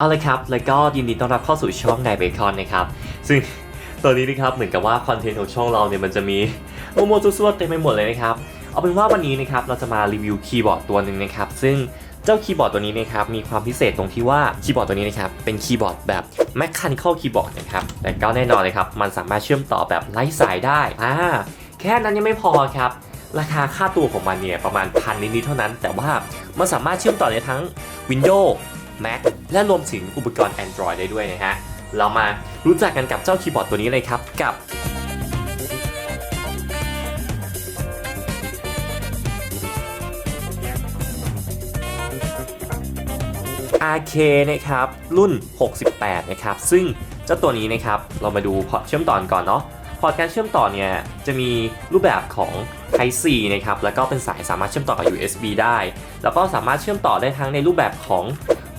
เอาลยครับ แล้วก็ยินดีต้อนรับเข้าสู่ช่องนายเบคอนนะครับ ซึ่งตอนนี้นะครับ เหมือนกับว่าคอนเทนต์ของช่องเราเนี่ยมันจะมีโมโมจุสวดเต็มไปหมดเลยนะครับ เอาเป็นว่าวันนี้นะครับ เราจะมารีวิวคีย์บอร์ดตัวหนึ่งนะครับ ซึ่งเจ้าคีย์บอร์ดตัวนี้นะครับ มีความพิเศษตรงที่ว่าคีย์บอร์ดตัวนี้นะครับ เป็นคีย์บอร์ดแบบ Mechanical Keyboard นะครับ แต่ก็แน่นอนเลยครับ มันสามารถเชื่อมต่อแบบไร้สายได้ อ่า แค่นั้นยังไม่พอครับ ราคาค่าตัวของมันเนี่ยประมาณพันนิดๆเท่านั้น แต่ว่ามันสามารถเชื่อมต่อได้ทั้ง Windows Mac และรวมถึงอุปกรณ์ Android ได้ด้วยนะฮะ เรามารู้จักกันกับเจ้าคีย์บอร์ดตัวนี้เลยครับกับ RK นะครับรุ่น 68 นะครับ ซึ่งเจ้าตัวนี้นะครับ เรามาดูพอร์ตเชื่อมต่อกันก่อนเนาะ พอร์ตการเชื่อมต่อเนี่ยจะมีรูปแบบของ Type C นะครับ แล้วก็เป็นสายสามารถเชื่อมต่อกับ USB ได้ แล้วก็สามารถเชื่อมต่อได้ทั้งในรูปแบบของ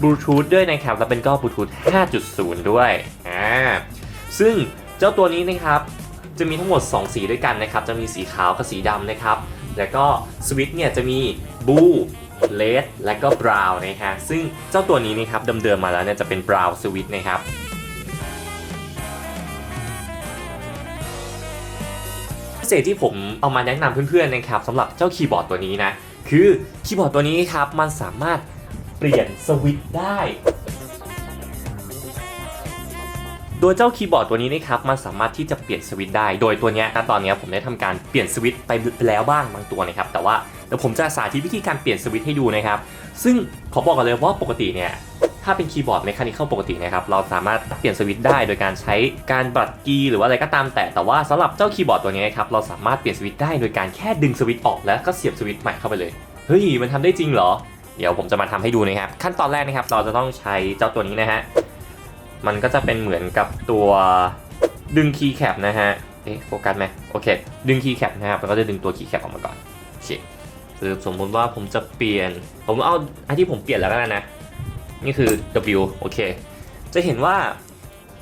Bluetooth ด้วยนะครับ และเป็นก็ Bluetooth 5.0 ด้วย อ่า ซึ่งเจ้าตัวนี้นะครับจะมีทั้งหมด 2 สีด้วยกันนะครับ จะมีสีขาวกับสีดำนะครับ แล้วก็สวิตช์เนี่ยจะมีบูเลดและก็บราวน์นะฮะ ซึ่งเจ้าตัวนี้นะครับเดิมๆมาแล้วเนี่ยจะเป็นบราวน์สวิตช์นะครับ เศษที่ผมเอามาแนะนำเพื่อนๆนะครับสำหรับเจ้าคีย์บอร์ดตัวนี้นะ คือคีย์บอร์ดตัวนี้ครับมันสามารถเปลี่ยนสวิตช์ได้ โดยเจ้าคีย์บอร์ดตัวนี้นะครับมันสามารถที่จะเปลี่ยนสวิตช์ได้ โดยตัวเนี้ยณตอนเนี้ยผมได้ทำการเปลี่ยนสวิตช์ไปแล้วบ้างบางตัวนะครับ แต่ว่าเดี๋ยวผมจะสาธิตวิธีการเปลี่ยนสวิตช์ให้ดูนะครับ ซึ่งขอบอกกันเลยว่าปกติเนี่ย ถ้าเป็นคีย์บอร์ดเมคานิคอลปกตินะครับเราสามารถเปลี่ยนสวิตช์ได้โดยการใช้การบัดกีหรือว่าอะไรก็ตามแต่แต่ว่าสำหรับเจ้าคีย์บอร์ดตัวนี้นะครับเราสามารถเปลี่ยนสวิตช์ได้โดยการแค่ดึงสวิตช์ออกแล้วก็เสียบสวิตช์ใหม่เข้าไปเลยเฮ้ยมันทำได้จริงเหรอ เดี๋ยวผมจะมาทำให้ดูนะครับขั้นตอนแรกนะครับเราจะต้องใช้เจ้าตัวนี้นะฮะมันก็จะเป็นเหมือนกับตัวดึงคีย์แคปนะฮะเอ๊ะโฟกัสไหมโอเค ดึงคีย์แคปนะครับแล้วก็จะดึงตัวคีย์แคปออกมาก่อนโอเคคือสมมุติว่าผมจะเปลี่ยน ผมเอาอันที่ผมเปลี่ยนแล้วกันนะ นี่คือ W โอเค จะเห็นว่า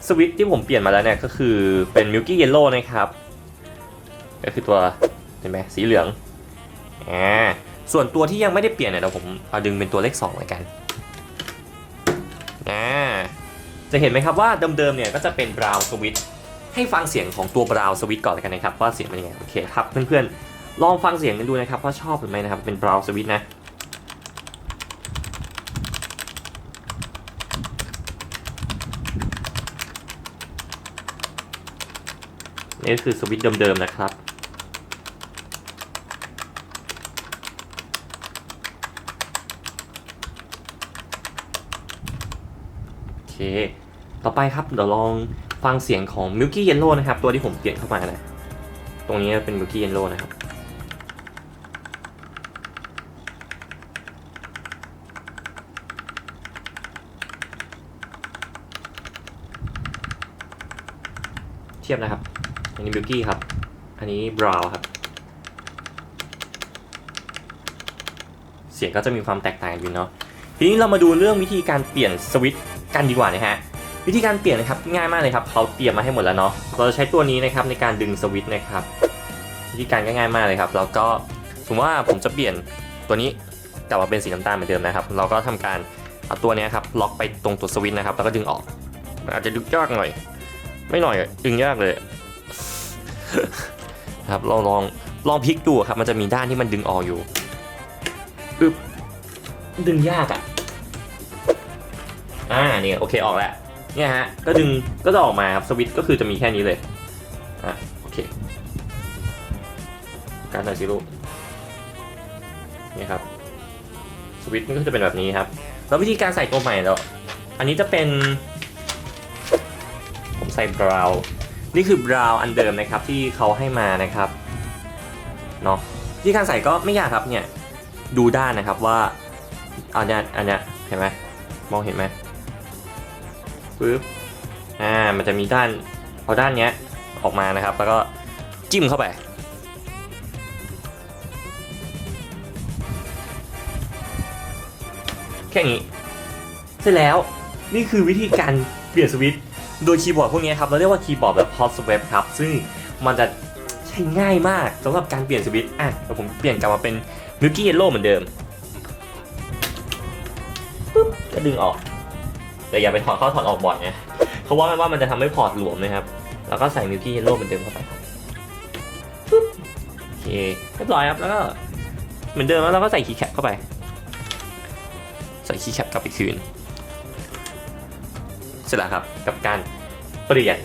สวิตที่ผมเปลี่ยนมาแล้วเนี่ยก็คือเป็น Milky Yellow นะครับ ก็คือตัวเห็นไหมสีเหลืองอ่าส่วนตัวที่ยังไม่ได้เปลี่ยนเนี่ยเดี๋ยวผมเอาดึงเป็นตัวเลข2เลยกันอ่าจะเห็นไหมครับว่าเดิมๆเนี่ยก็จะเป็น Brown Switch ให้ฟังเสียงของตัว Brown Switch ก่อนเลยกันนะครับว่าเสียงเป็นยังไงโอเคครับเพื่อนๆลองฟังเสียงกันดูนะครับว่าชอบหรือไม่นะครับเป็น Brown Switch นะ นี่คือสวิตช์เดิมๆนะครับ โอเค ต่อไปครับเดี๋ยวลองฟังเสียงของ Milky Yellow นะครับ ตัวที่ผมเปลี่ยนเข้ามานะ ตรงนี้เป็น Milky Yellow นะครับเทียบนะครับ อันนี้ Milky ครับ อันนี้ Brown ครับ เสียงก็จะมีความแตกต่างกันอยู่เนาะ ทีนี้เรามาดูเรื่องวิธีการเปลี่ยนสวิตช์กันดีกว่านะฮะ วิธีการเปลี่ยนนะครับง่ายมากเลยครับเขาเตรียมมาให้หมดแล้วเนาะ เราจะใช้ตัวนี้นะครับในการดึงสวิตช์นะครับ วิธีการก็ง่ายมากเลยครับ แล้วก็สมมติว่าผมจะเปลี่ยนตัวนี้กลับมาเป็นสีน้ำตาลเหมือนเดิมนะครับ เราก็ทำการเอาตัวนี้ครับล็อกไปตรงตัวสวิตช์นะครับ แล้วก็ดึงออกมันอาจจะดึงยากหน่อย ไม่หน่อยดึงยากเลย ครับเราลองลองพลิกดูครับมันจะมีด้านที่มันดึงออกอยู่อึบดึงยากอะอ่าเนี่ยโอเคออกแล้วเนี่ยฮะก็ดึงก็จะออกมาครับสวิตก็คือจะมีแค่นี้เลยอะโอเค การใส่ซิลูกนี่ครับสวิตมันก็จะเป็นแบบนี้ครับแล้ววิธีการใส่ตัวใหม่แล้ว อันนี้จะเป็น ผมใส่บราวน์ นี่คือบราวน์อันเดิมนะครับที่เขาให้มานะครับเนาะวิธีการใส่ก็ไม่ยากครับเนี่ยดูด้านนะครับว่าอันนี้อันนี้เห็นไหมมองเห็นไหมปึ๊บอ่ามันจะมีด้านเอาด้านเนี้ยออกมานะครับ แล้วก็จิ้มเข้าไปแค่นี้ เสร็จแล้วนี่คือวิธีการเปลี่ยนสวิตช์ โดยคีย์บอร์ดพวกนี้ครับเราเรียกว่าคีย์บอร์ดแบบ hot swap ครับ ซึ่งมันจะใช้ง่ายมากสำหรับการเปลี่ยนสวิตช์อะเดี๋ยวผมเปลี่ยนกลับมาเป็น Milky Yellow เหมือนเดิมปุ๊บก็ดึงออก แต่อย่าไปถอดเข้าถอดออกบ่อยนะเพราะว่าว่ามันจะทำให้พอร์ตหลวมนะครับ แล้วก็ใส่มิลกี้เยลโล่เหมือนเดิมเข้าไปปึ๊บโอเคเรียบร้อยครับแล้วก็เหมือนเดิมแล้วเราก็ใส่คีย์แคปเข้าไป ใส่คีย์แคปกลับไปคืน เสร็จแล้วครับ กับการเปลี่ยน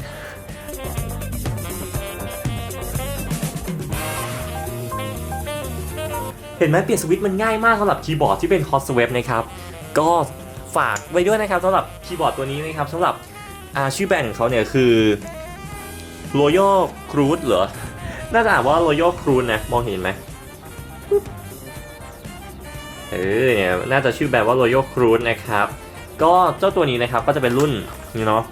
เห็นไหมเปลี่ยนสวิตช์มันง่ายมากสำหรับคีย์บอร์ดที่เป็นคอสเวฟนะครับ ก็ฝากไว้ด้วยนะครับสำหรับคีย์บอร์ดตัวนี้นะครับสำหรับชื่อแบรนด์ของเขาเนี่ยคือ Royal Cruise เหรอ น่าจะอ่านว่า Royal Cruise นะ มองเห็นไหมเออเนี่ยน่าจะชื่อแบรนด์ว่า Royal Cruise นะครับ ก็เจ้าตัวนี้นะครับก็จะเป็นรุ่นนี่เนาะ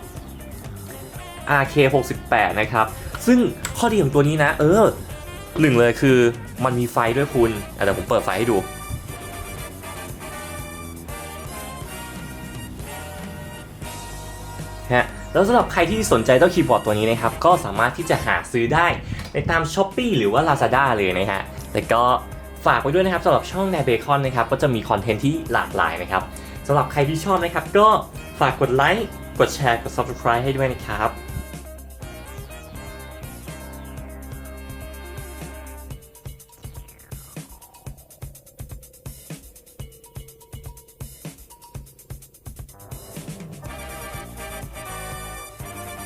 RK68 นะครับ ซึ่งข้อดีของตัวนี้นะ เออหนึ่งเลยคือมันมีไฟด้วยคุณเดี๋ยวผมเปิดไฟให้ดู ฮะ แล้วสำหรับใครที่สนใจเจ้าคีย์บอร์ดตัวนี้นะครับ ก็สามารถที่จะหาซื้อได้ในตาม s h อ p e e หรือว่า Lazada เลยนะฮะ แต่ก็ฝากไว้ด้วยนะครับสำหรับช่องแนเบคอนนะครับ ก็จะมีคอนเทนต์ที่หลากหลายนะครับ สำหรับใครที่ชอบนะครับ ก็ฝากกดไลค์ กดแชร์ กด Subscribe ให้ด้วยนะครับ